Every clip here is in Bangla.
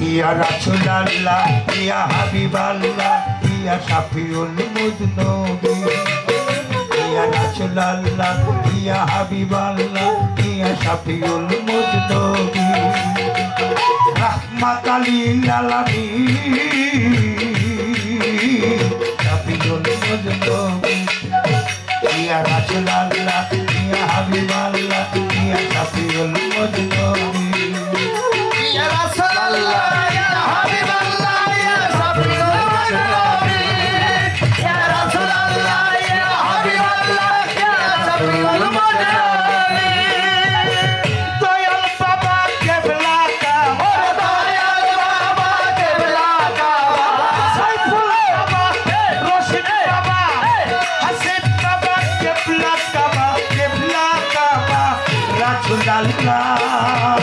ইয়া রাসূলুল্লাহ, ইয়া হাবিবাল্লাহ, ইয়া শাফিউল মুজনবী। ইয়া রাসূলুল্লাহ, ইয়া হাবিবাল্লাহ, ইয়া শাফিউল মুজনবী। রাহমাতাল লিল আলামিন শাফিউল মুজনবী। ইয়া রাসূলুল্লাহ, ইয়া হাবিবাল্লাহ, ইয়া শাফিউল মুজনবী। রাসূলুল্লাহ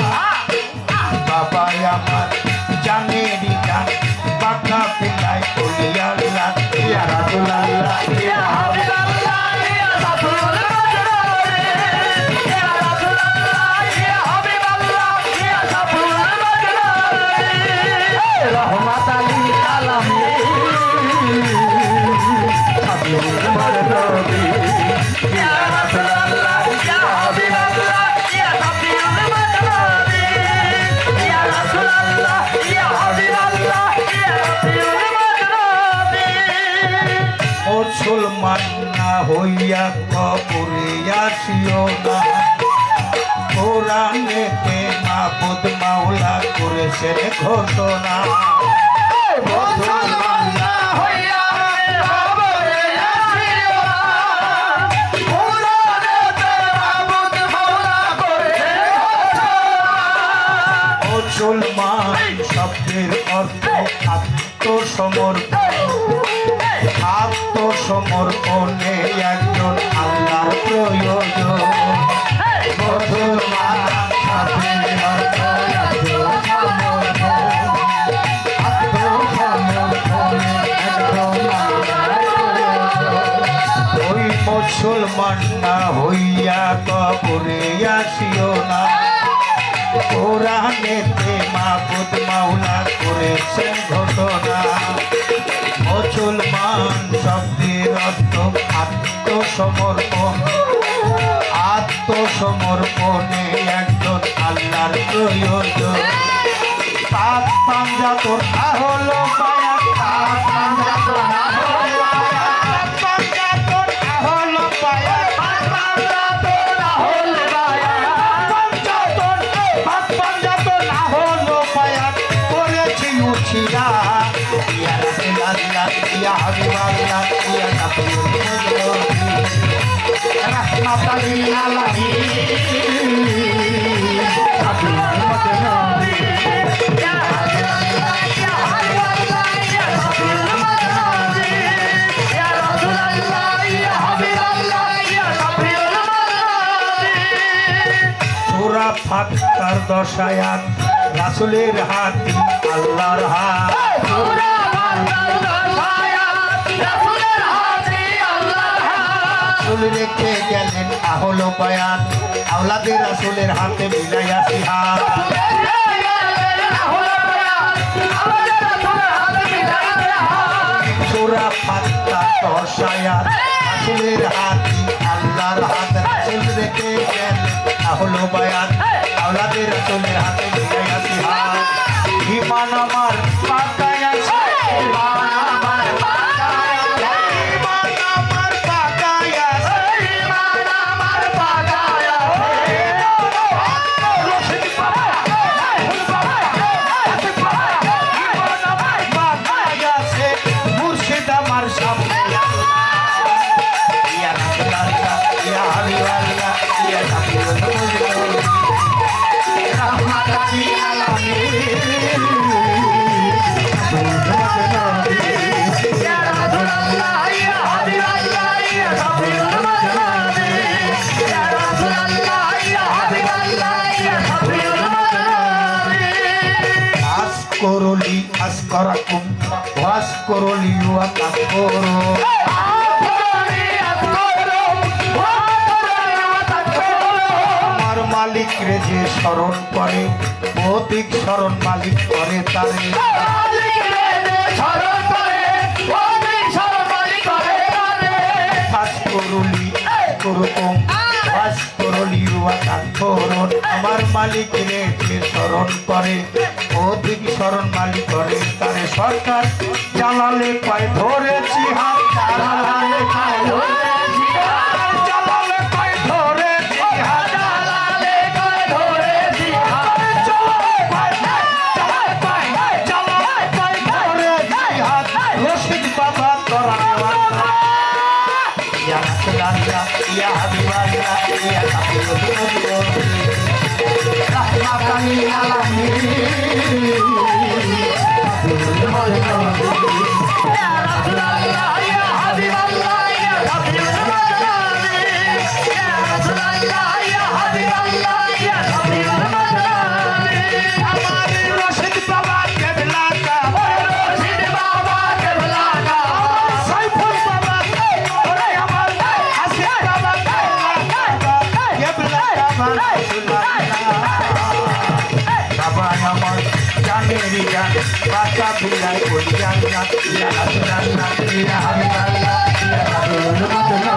হইয়া খবরে আসিও না। কোরআনেতে মাহবুদ মাওলা ঘোষণা। মুসলমান মুসলমান শব্দের অর্থ আত্মসমর্পণ। আত্মসমর্পণে একজন আল্লাহর প্রয়োজন। শব্দের মুসলমান না হইয়া কবরে আসিও না। কোরআনেতে মাহবুদ মাওলা করেছেন ঘটনা। মুসলমান শব্দের অর্থ আত্মসমর্পণ। আত্মসমর্পণে একজন আল্লাহর প্রয়োজন। পাপ পাঞ্জা তোর হলো পায়া পাপ পাঞ্জা তোর হলো আলামিন দশায়াত রাসূলের হাত আল্লাহর হাত। রাসূল রেখে গেলেন আহল বায়ান। আওলাদের রাসূলের হাতে মিলাইয়া সিহাত। সূরা ফাতহার দশায়াত। রাসূলের হাত আল্লাহর হাত রাসূল রেখে গেলেন আহল হাতে মিলাইয়া সিহাত। ইমান আমার ওয়াস করলি ওয়া তাকবর আমার মালিক রে যে স্মরণ করে ভৌতিক স্মরণ মালিক করে তারে। কাজ করুলি করুকম কাজ করলি রুয়া আমার মালিক রে স্মরণ করে অধিক স্মরণ মালিক করে তারে সরকার। জালালে পায় ধরেছি হাত জালালে পায় ধরেছি জালালে পায় ধরেছি হাত। জালালে পায় ধরেছি হাত, জালালে পায়, জালালে পায়, জালালে পায় ধরেছি হাত। রশিদ বাবা তোরা ইয়া রাসূলুল্লাহ ইয়া হাবিবাল্লাহ ইয়া হাবিবাল্লাহ রাহমাতাল লিল কেবলা বাবা আমার জানেরি জান বাচ্চা বিলাই কই জান জান ইয়া রাসূলুল্লাহ ইয়া হাবিবাল্লাহ ইয়া হাবিবাল্লাহ